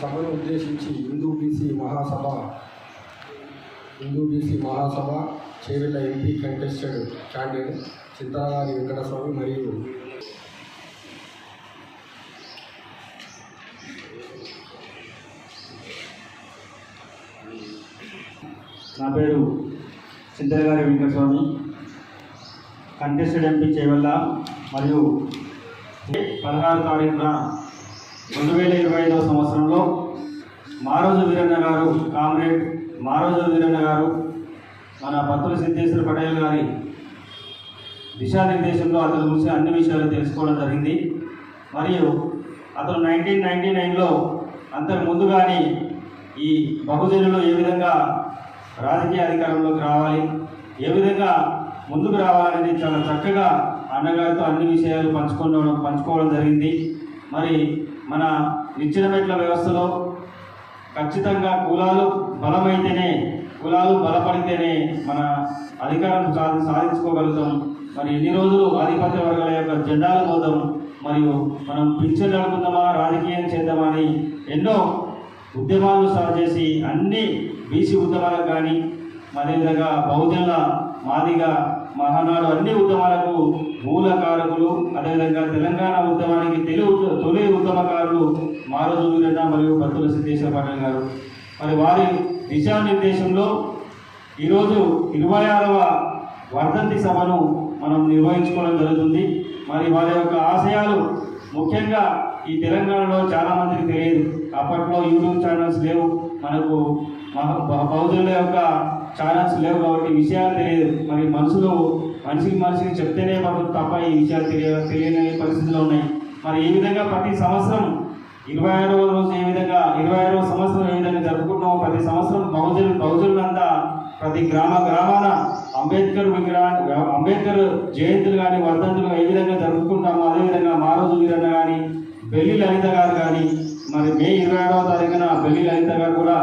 సభను ఉద్దేశించి Hindu BC Mahasabha Hindu BC Mahasabha Chevella MP contested candidate Chintagari Venkataswamy మరియు నా పేరు చింతలగారి వెంకటస్వామి. కంటెస్టెడ్ ఎంపీ చేవల్ల మరియు పదహారు తారీఖున రెండు వేల ఇరవై ఐదవ సంవత్సరంలో మారోజు వీరన్న గారు కామ్రేడ్ మారోజు వీరన్న గారు మన పత్రుల సిద్ధేశ్వర పటేల్ గారి దిశానిర్దేశంలో అతని గురించి అన్ని విషయాలు తెలుసుకోవడం జరిగింది. మరియు అతను నైన్టీన్ నైన్టీ నైన్లో అంతకు ముందుగానే ఈ బహుజనులు ఏ విధంగా రాజకీయ అధికారంలోకి రావాలి ఏ విధంగా ముందుకు రావాలనేది చాలా చక్కగా అన్నగారితో అన్ని విషయాలు పంచుకోవడం పంచుకోవడం జరిగింది. మరి మన నిచ్చెనమెట్ల వ్యవస్థలో ఖచ్చితంగా కులాలు బలమైతేనే కులాలు బలపడితేనే మన అధికారం సాధి సాధించుకోగలుగుతాం. మరి ఎన్ని రోజులు ఆధిపత్య వర్గాల యొక్క జెండాలు పోదాం మరియు మనం పింఛన్ అనుకుందామా రాజకీయం చేద్దామా అని ఎన్నో ఉద్యమాలు సాగు చేసి అన్ని బీసీ ఉద్యమాలకు కానీ అదేవిధంగా బహుజనుల మాదిగా మహానాడు అన్ని ఉద్యమాలకు మూల కారకులు అదేవిధంగా తెలంగాణ ఉద్యమానికి తెలుగు తొలి ఉద్యమకారులు మారోజు మరియు పత్తుల సిద్ధేశ్వర పాటిల్ గారు. మరి వారి దిశానిర్దేశంలో ఈరోజు ఇరవై ఆరవ వర్ధంతి సభను మనం నిర్వహించుకోవడం జరుగుతుంది. మరి వారి యొక్క ఆశయాలు ముఖ్యంగా ఈ తెలంగాణలో చాలామందికి తెలియదు. అప్పట్లో యూట్యూబ్ ఛానల్స్ లేవు. మనకు బౌద్ధుల యొక్క ఛానల్స్ లేవు కాబట్టి విషయాలు తెలియదు. మరి మనసులో మనిషికి మనిషికి చెప్తేనే మనకు తప్ప ఈ విషయాలు తెలియ తెలియని పరిస్థితులు ఉన్నాయి. మరి ఈ విధంగా ప్రతి సంవత్సరం ఇరవై ఆరవ రోజు ఏ విధంగా ఇరవై ఆరవ సంవత్సరం ఏ విధంగా జరుపుకుంటున్నామో ప్రతి సంవత్సరం బహుజనులు బహుజనులంతా ప్రతి గ్రామ గ్రామాన అంబేద్కర్ విగ్రహాన్ని అంబేద్కర్ జయంతులు కానీ వర్ధంతులు ఏ విధంగా జరుపుకుంటామో అదేవిధంగా మారోజు వీరన్న కానీ బెల్లి లలిత గారు కానీ మరి మే ఇరవై ఆరవ తారీఖున బెల్లి లలిత గారు కూడా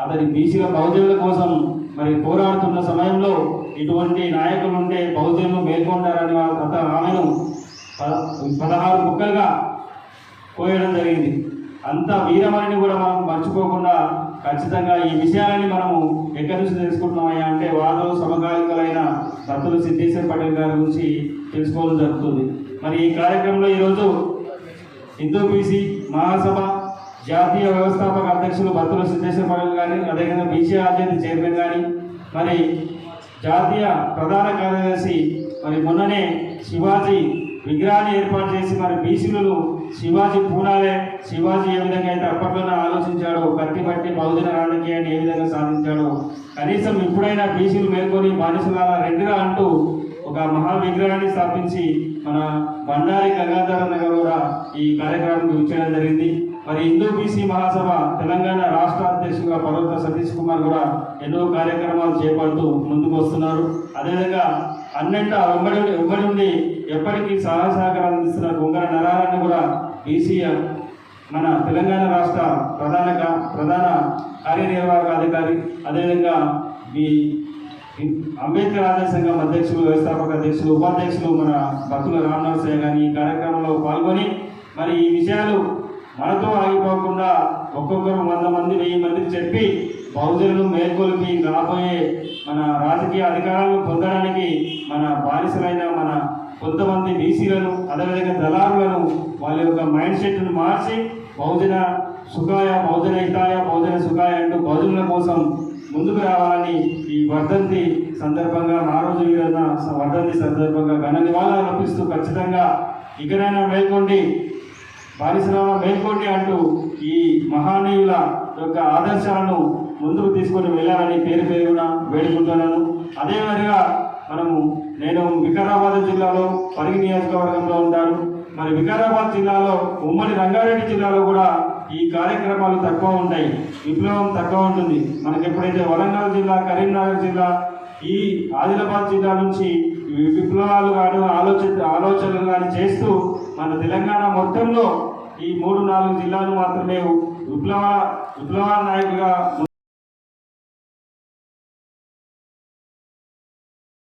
అతని బీసీల బహుజనుల కోసం మరి పోరాడుతున్న సమయంలో ఇటువంటి నాయకులు ఉంటే బహుజనులు మేల్కొంటారని అత ఆమెను ప- పదహారు ముక్కలుగా కోయడం జరిగింది. అంత వీరమణిని కూడా మనం మర్చిపోకుండా ఖచ్చితంగా ఈ విషయాలని మనము ఎక్కడి నుంచి తెలుసుకుంటున్నామయ్యా అంటే వాళ్ళు సమకాలికలైన భక్తులు సిద్ధేశ్వర పటేల్ గారి గురించి తెలుసుకోవడం జరుగుతుంది. మరి ఈ కార్యక్రమంలో ఈరోజు హిందూ బీసీ మహాసభ జాతీయ వ్యవస్థాపక అధ్యక్షులు భక్తుల సిద్ధేశ్వర పటేల్ కానీ అదేవిధంగా బీసీ ఆర్జేది చైర్మన్ కానీ మరి జాతీయ ప్రధాన కార్యదర్శి మరి మొన్ననే శివాజీ విగ్రహాన్ని ఏర్పాటు చేసి మరి బీసీలను శివాజీ పూనాలే శివాజీ ఏ విధంగా అయితే అప్పట్లోనే ఆలోచించాడో కత్తి పట్టి బహుజన రాజకీయాన్ని ఏ విధంగా సాధించాడో కనీసం ఇప్పుడైనా బీసీలు మేల్కొని బానిసలాల రెండుగా అంటూ ఒక మహా విగ్రహాన్ని స్థాపించి మన బండారి గంగాధర నగర్ కూడా ఈ కార్యక్రమానికి విచ్చేయడం జరిగింది. మరి హిందూ బీసీ మహాసభ తెలంగాణ రాష్ట్ర అధ్యక్షులుగా పర్వత సతీష్ కుమార్ కూడా ఎన్నో కార్యక్రమాలు చేపడుతూ ముందుకు వస్తున్నారు. అదేవిధంగా అన్నంట ఉమ్మడి ఉమ్మడి ఉండి ఎప్పటికీ సహాయ సహకారం అందిస్తున్న గుంగర నరారాన్ని కూడా బీసీ మన తెలంగాణ రాష్ట్ర ప్రధాన ప్రధాన కార్యనిర్వాహక అధికారి అదేవిధంగా ఈ అంబేద్కర్ ఆదాయ సంఘం అధ్యక్షులు వ్యవస్థాపక అధ్యక్షులు ఉపాధ్యక్షులు మన భక్తుల రామనరసయ్య గారి ఈ కార్యక్రమంలో పాల్గొని మరి ఈ విషయాలు మనతో ఆగిపోకుండా ఒక్కొక్కరు వంద మంది వెయ్యి మందికి చెప్పి బౌద్ధులను మేల్కొల్పి రాబోయే మన రాజకీయ అధికారాలను పొందడానికి మన బానిసలైన మన కొంతమంది బీసీలను అదేవిధంగా దళారులను వాళ్ళ యొక్క మైండ్ సెట్ను మార్చి బహుజన సుఖాయ బహుజన హితాయ బహుజన సుఖాయ అంటూ బహుజనుల కోసం ముందుకు రావాలని ఈ వర్ధంతి సందర్భంగా నారోజు వీరన్న వర్ధంతి సందర్భంగా ఘన నివాళులు అర్పిస్తూ ఖచ్చితంగా ఇకనైనా మేల్కొండి. పరిశ్రమ మేల్కోండి అంటూ ఈ మహానీయుల యొక్క ఆదర్శాలను ముందుకు తీసుకొని వెళ్ళాలని పేరు పేరున వేడుకుంటున్నాను. అదేవిధంగా మనము నేను వికారాబాద్ జిల్లాలో పరిగి నియోజకవర్గంలో ఉంటాను. మరి వికారాబాద్ జిల్లాలో ఉమ్మడి రంగారెడ్డి జిల్లాలో కూడా ఈ కార్యక్రమాలు తక్కువ ఉంటాయి. విప్లవం తక్కువ ఉంటుంది. మనకి ఎప్పుడైతే వరంగల్ జిల్లా కరీంనగర్ జిల్లా ఈ ఆదిలాబాద్ జిల్లా నుంచి విప్లవాలు కానీ ఆలోచన ఆలోచనలు కానీ చేస్తూ మన తెలంగాణ మొత్తంలో ఈ మూడు నాలుగు జిల్లాలు మాత్రమే విప్లవ విప్లవ నాయకులుగా